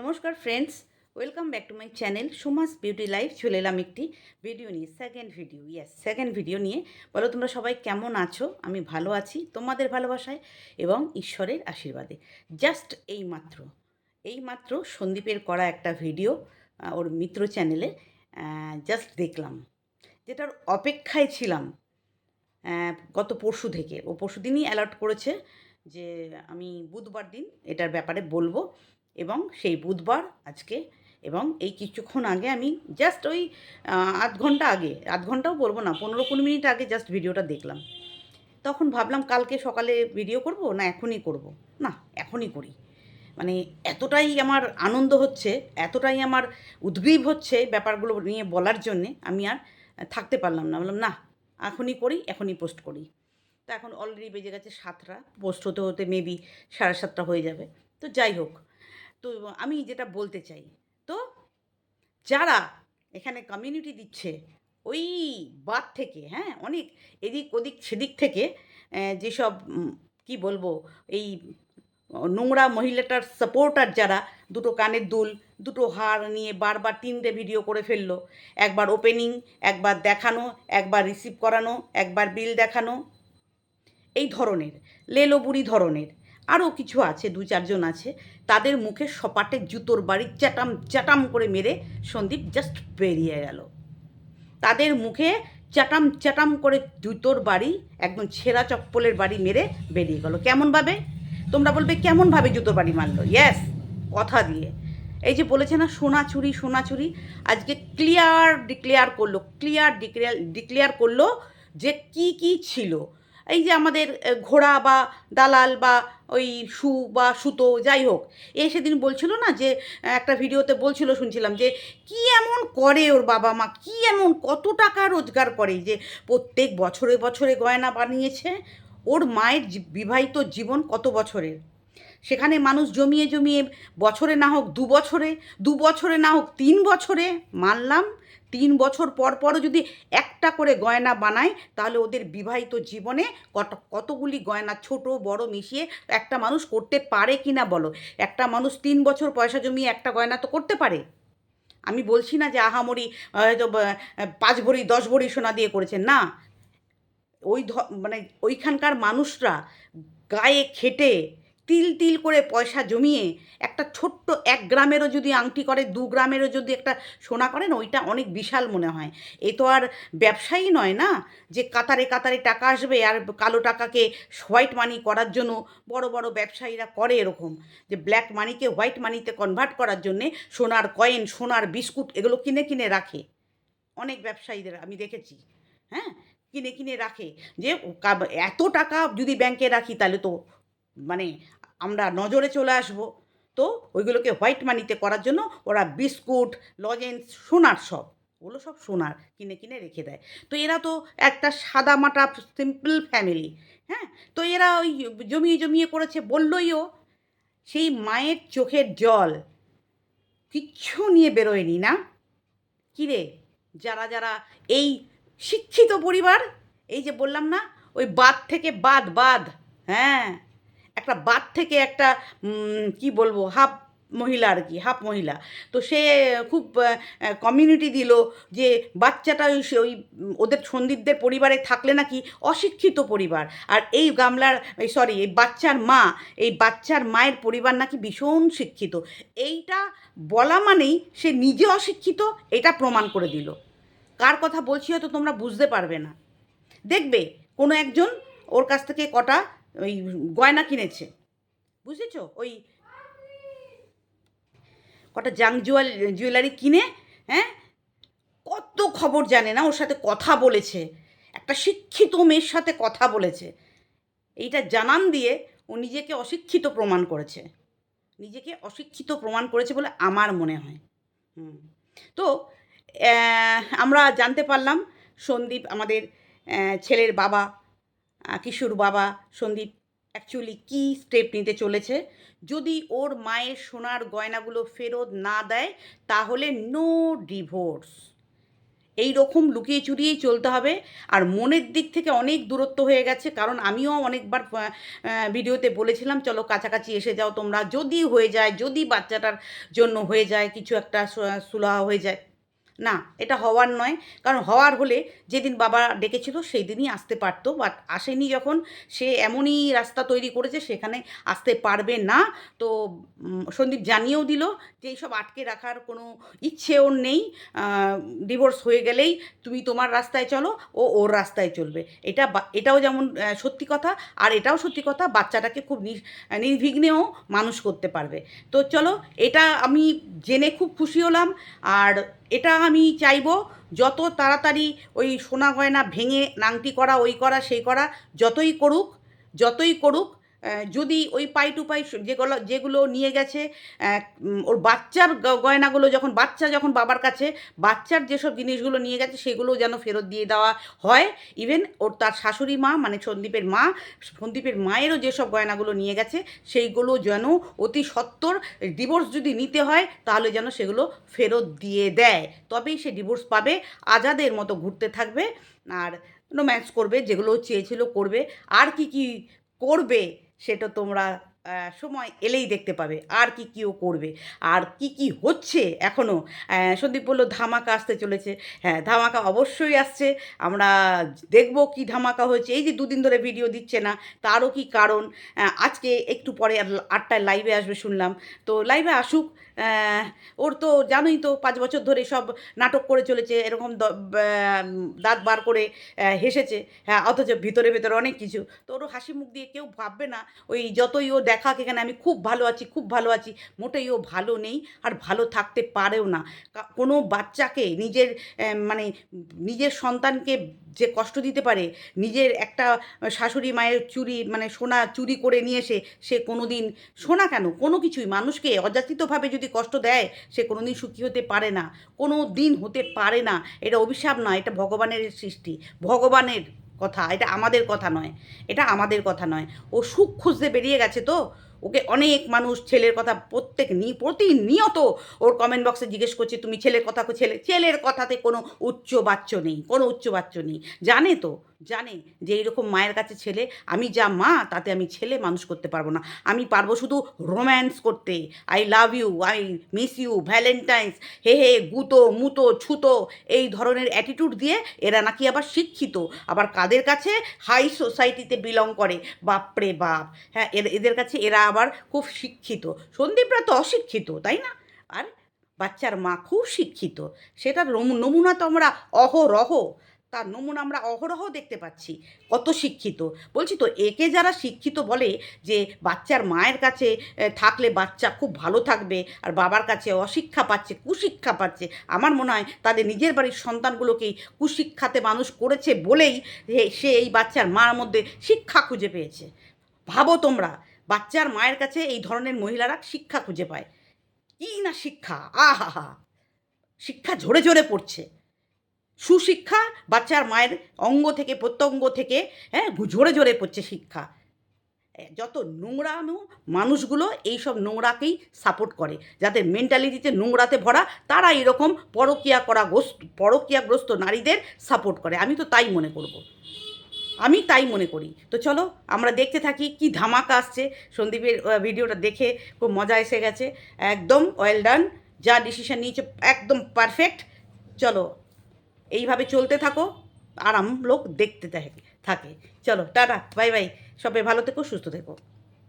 নমস্কার friends welcome back to my channel Sumas beauty life চলে এলাম একটি ভিডিও নিয়ে second video yes second video নিয়ে। বলো, তোমরা সবাই কেমন আছো? আমি ভালো আছি, তোমাদের ভালোবাসায় এবং ঈশ্বরের আশীর্বাদে। জাস্ট এই মাত্র এই মাত্র সন্দীপের করা একটা ভিডিও ওর মিত্র চ্যানেলে জাস্ট দেখলাম। যেটার অপেক্ষায় ছিলাম গত পরশু থেকে। ও পরশু দিনই অ্যালার্ট করেছে যে আমি বুধবার দিন এটার ব্যাপারে বলব। এবং সেই বুধবার আজকে এবং এই কিছুক্ষণ আগে আমি জাস্ট ওই আধ ঘণ্টা আগে, আধ ঘন্টাও বলব না, পনেরো কুড়ি মিনিট আগে জাস্ট ভিডিওটা দেখলাম। তখন ভাবলাম কালকে সকালে ভিডিও করব না এখনই করব? না, এখনই করি। মানে এতটাই আমার আনন্দ হচ্ছে, এতটাই আমার উদ্গ্রীব হচ্ছে ব্যাপারগুলো নিয়ে বলার জন্যে আমি আর থাকতে পারলাম না। বললাম, না, এখনই করি, এখনই পোস্ট করি। তো এখন অলরেডি বেজে গেছে সাতটা পোস্ট হতে হতে মেবি সাড়ে সাতটা হয়ে যাবে। তো যাই হোক তো আমি যেটা বলতে চাই, তো যারা এখানে কমিউনিটি দিচ্ছে, ওই বাদ থেকে হ্যাঁ অনেক এদিক ওদিক সেদিক থেকে যেসব কি বলব, এই নোংরা মহিলাটার সাপোর্টার যারা, দুটো কানের দুল, দুটো হার নিয়ে বারবার তিনটে ভিডিও করে ফেলল। একবার ওপেনিং একবার দেখানো, একবার রিসিভ করানো, একবার বিল দেখানো। এই ধরনের, লেলোবুড়ি ধরনের। আরও কিছু আছে, দু চারজন আছে। তাদের মুখে সপাটে জুতোর বাড়ি চ্যাটাম চ্যাটাম করে মেরে সন্দীপ জাস্ট বেরিয়ে গেল। তাদের মুখে চ্যাটাম চ্যাটাম করে জুতোর বাড়ি, একদম ছেঁড়া চপ্পলের বাড়ি মেরে বেরিয়ে গেল। কেমনভাবে? তোমরা বলবে, কেমনভাবে জুতোর বাড়ি মারলো? ইয়েস কথা দিয়ে। এই যে বলেছে না, সোনা চুরি সোনা চুরি, আজকে ক্লিয়ার ডিক্লেয়ার করল ক্লিয়ার ডিক্লেয়ার ডিক্লেয়ার করল যে কি কি ছিল। এই যে আমাদের ঘোড়া বা দালাল বা ওই সু বা সুতো, যাই হোক, এ সেদিন বলছিল না যে, একটা ভিডিওতে বলছিল, শুনছিলাম যে, কি এমন করে ওর বাবা মা? কি এমন, কত টাকা রোজগার করে? যে প্রত্যেক বছরে বছরে গয়না বানিয়েছে, ওর মায়ের বিবাহিত জীবন কত বছরের? সেখানে মানুষ জমিয়ে জমিয়ে বছরে না হোক দু বছরে দু বছরে না হোক তিন বছরে মানলাম তিন বছর পর পরও যদি একটা করে গয়না বানায় তাহলে ওদের বিবাহিত জীবনে কত কতগুলি গয়না ছোট বড় মিশিয়ে একটা মানুষ করতে পারে কি না বলো? একটা মানুষ তিন বছর পয়সা জমিয়ে একটা গয়না তো করতে পারে। আমি বলছি না যে আহামরি আহ, হয়তো পাঁচ ভরি দশ ভরি সোনা দিয়ে করেছেন না। ওই মানে ওইখানকার মানুষরা গায়ে খেটে তিল তিল করে পয়সা জমিয়ে একটা ছোট্ট এক গ্রামেরও যদি আংটি করে, দু গ্রামেরও যদি একটা সোনা করেন, ওইটা অনেক বিশাল মনে হয়। এ তো আর ব্যবসায়ী নয় না? যে কাতারে কাতারে টাকা আসবে আর কালো টাকাকে হোয়াইট মানি করার জন্য বড় বড় ব্যবসায়ীরা করে এরকম। যে ব্ল্যাক মানিকে হোয়াইট মানিতে কনভার্ট করার জন্যে সোনার কয়েন সোনার বিস্কুট এগুলো কিনে কিনে রাখে। অনেক ব্যবসায়ীদের, আমি দেখেছি। হ্যাঁ? কিনে কিনে রাখে। যে এত টাকা যদি ব্যাংকে রাখি তাহলে তো মানে আমরা নজরে চলে আসব। তো ওইগুলোকে হোয়াইট মানিতে করার জন্য ওরা বিস্কুট, লজেন্স, সোনার সব, ওগুলো সব সোনার কিনে কিনে রেখে দেয়। তো এরা তো একটা সাদা মাটা সিম্পল ফ্যামিলি হ্যাঁ? তো এরা ওই জমিয়ে জমিয়ে করেছে বললইও সেই মায়ের চোখের জল। কিচ্ছু নিয়ে বেরোয়নি না? কিরে যারা যারা এই শিক্ষিত পরিবার, এই যে বললাম না, ওই বাদ থেকে বাদ বাদ হ্যাঁ? একটা বাদ থেকে একটা কি বলব, হাফ মহিলা আর কি, হাফ মহিলা। তো সে খুব কমিউনিটি দিল যে বাচ্চাটা ওই সে- ওই, ওদের সন্দীপদের পরিবারে থাকলে নাকি অশিক্ষিত পরিবার। আর এই গামলার, এই সরি এই বাচ্চার মা, এই বাচ্চার মায়ের পরিবার নাকি ভীষণ শিক্ষিত। এইটা বলা মানেই সে নিজে অশিক্ষিত, এটা প্রমাণ করে দিল। কার কথা বলছি হয়তো তোমরা বুঝতে পারবে না। দেখবে কোনো একজন ওর কাছ থেকে কটা ওই গয়না কিনেছে। বুঝেছ? ওই কটা জাং জুয়েল, জুয়েলারি কিনে হ্যাঁ? কত খবর জানে না? ওর সাথে কথা বলেছে। একটা শিক্ষিত মেয়ের সাথে কথা বলেছে। এইটা জানান দিয়ে ও নিজেকে অশিক্ষিত প্রমাণ করেছে। নিজেকে অশিক্ষিত প্রমাণ করেছে বলে আমার মনে হয়। হুম। তো আমরা জানতে পারলাম সন্দীপ আমাদের ছেলের বাবা কিশোর বাবা সন্দীপ অ্যাকচুয়ালি কী স্টেপ নিতে চলেছে? যদি ওর মায়ের সোনার গয়নাগুলো ফেরত না দেয়, তাহলে নো ডিভোর্স এই রকম লুকিয়ে চুরিয়েই চলতে হবে। আর মনের দিক থেকে অনেক দূরত্ব হয়ে গেছে, কারণ আমিও অনেকবার ভিডিওতে বলেছিলাম, চলো কাছাকাছি এসে যাও তোমরা। যদি হয়ে যায়, যদি বাচ্চাটার জন্য হয়ে যায়, কিছু একটা সুলাহা হয়ে যায় না, এটা হওয়ার নয়। কারণ হওয়ার হলে যেদিন বাবা ডেকেছিল সেই দিনই আসতে পারতো। বাট আসেনি যখন, সে এমনই রাস্তা তৈরি করেছে, সেখানে আসতে পারবে না। তো সন্দীপ জানিয়েও দিল যে এইসব আটকে রাখার কোনো ইচ্ছে ওর নেই ডিভোর্স হয়ে গেলেই তুমি তোমার রাস্তায় চলো, ও ওর রাস্তায় চলবে। এটা এটাও যেমন সত্যি কথা, আর এটাও সত্যি কথা, বাচ্চাটাকে খুব নির- নির্বিঘ্নেও মানুষ করতে পারবে। তো চলো, এটা আমি জেনে খুব খুশি হলাম। আর এটা আমি চাইব যত তাড়াতাড়ি ওই সোনা গয়না ভেঙে নাংটি করা, ওই করা, সেই করা, যতই করুক যতই করুক যদি ওই পাই টু পাই যেগুলো যেগুলো নিয়ে গেছে ওর বাচ্চার গয়নাগুলো যখন, বাচ্চা যখন বাবার কাছে, বাচ্চার যেসব জিনিসগুলো নিয়ে গেছে সেগুলো যেন ফেরত দিয়ে দেওয়া হয়। ইভেন ওর তার শাশুড়ি মা মানে সন্দীপের মা, সন্দীপের মায়েরও যেসব গয়নাগুলো নিয়ে গেছে, সেইগুলো যেন অতি সত্বর ডিভোর্স যদি নিতে হয়, তাহলে যেন সেগুলো ফেরত দিয়ে দেয়। তবেই সে ডিভোর্স পাবে, আজাদের মতো ঘুরতে থাকবে, আর রোম্যান্স করবে, যেগুলো চেয়েছিল করবে। আর কি কি করবে সেটা তোমরা সময় এলেই দেখতে পাবে। আর কি কি ও করবে? আর কি কি হচ্ছে এখনও সন্দীপ বলল, ধামাকা আসতে চলেছে। হ্যাঁ ধামাকা অবশ্যই আসছে। আমরা দেখব কি ধামাকা হয়েছে। এই যে দুদিন ধরে ভিডিও দিচ্ছে না, তারও কি কারণ? আজকে একটু পরে আটটায় লাইভে আসবে শুনলাম। তো লাইভে আসুক। ওর তো জানোই তো, পাঁচ বছর ধরে সব নাটক করে চলেছে। এরকম দাঁত বার করে হেসেছে। হ্যাঁ অথচ ভিতরে, ভেতরে অনেক কিছু। তো ওর হাসি মুখ দিয়ে কেউ ভাববে না। ওই যতই ও দেখাক, এখানে আমি খুব ভালো আছি, খুব ভালো আছি। মোটেই ও ভালো নেই আর ভালো থাকতে পারেও না। কোনো বাচ্চাকে নিজের মানে নিজের সন্তানকে যে কষ্ট দিতে পারে, নিজের একটা শাশুড়ি মায়ের চুরি মানে সোনা চুরি করে নিয়ে এসে সে কোনো দিন সোনা কেন? কোনো কিছুই। মানুষকে অযাচিতভাবে যদি কষ্ট দেয়, সে কোনো দিন সুখী হতে পারে না। কোনো দিন হতে পারে না। এটা অভিশাপ নয়, এটা ভগবানের সৃষ্টি। ভগবানের কথা, এটা আমাদের কথা নয়, এটা আমাদের কথা নয়। ও সুখ খুঁজতে বেরিয়ে গেছে তো? ওকে অনেক মানুষ ছেলের কথা প্রত্যেক নি, প্রতিনিয়ত ওর কমেন্ট বক্সে জিজ্ঞেস করছে, তুমি ছেলের কথা ছেলে, ছেলের কথাতে কোনো উচ্চ বাচ্চ নেই, কোনো উচ্চ বাচ্চ নেই। জানে তো? জানে যে এইরকম মায়ের কাছে ছেলে, আমি যা মা, তাতে আমি ছেলে মানুষ করতে পারব না। আমি পারব শুধু রোম্যান্স করতে। I love you I miss you Valentine's হে হে, গুতো, মুতো, ছুতো, এই ধরনের অ্যাটিটিউড দিয়ে এরা নাকি আবার শিক্ষিত। আবার কাদের কাছে? হাই সোসাইটিতে বিলং করে। বাপরে বাপ। হ্যাঁ এদের কাছে এরা আবার খুব শিক্ষিত। সন্দীপরা তো অশিক্ষিত, তাই না? আর বাচ্চার মা খুব শিক্ষিত। সেটার নমু- নমুনা তো আমরা অহরহ। তার নমুনা আমরা অহরহ দেখতে পাচ্ছি। কত শিক্ষিত। বলছি তো, একে যারা শিক্ষিত বলে যে বাচ্চার মায়ের কাছে থাকলে বাচ্চা খুব ভালো থাকবে আর বাবার কাছে অশিক্ষা পাচ্ছে, কুশিক্ষা পাচ্ছে, আমার মনে হয় তাদের নিজের বাড়ির সন্তানগুলোকেই কুশিক্ষাতে মানুষ করেছে বলেই সে এই বাচ্চার মার মধ্যে শিক্ষা খুঁজে পেয়েছে। ভাবো তোমরা, বাচ্চার মায়ের কাছে এই ধরনের মহিলারা শিক্ষা খুঁজে পায়। কি না শিক্ষা? আহা শিক্ষা ঝরে ঝরে পড়ছে। সুশিক্ষা, বাচ্চার মায়ের অঙ্গ থেকে, প্রত্যঙ্গ থেকে হ্যাঁ ঝরে ঝরে পড়ছে শিক্ষা। যত নোংরানো মানুষগুলো এইসব নোংরাকেই সাপোর্ট করে। যাদের মেন্টালিটিতে নোংরাতে ভরা, তারা এরকম পরকিয়া করা গ্রস্ত পরকিয়াগ্রস্ত নারীদের সাপোর্ট করে। আমি তো তাই মনে করব। আমি তাই মনে করি। তো চলো, আমরা দেখতে থাকি কি ধামাকা আসছে। সন্দীপের ভিডিওটা দেখে খুব মজা এসে গেছে। একদম ওয়েল ডান যা ডিসিশন নিয়েছে, একদম পারফেক্ট চলো এইভাবে চলতে থাকো, আরাম লোক দেখতে থাকে চলো, টাটা, বাই বাই। সবাই ভালো থেকো, সুস্থ থেকো।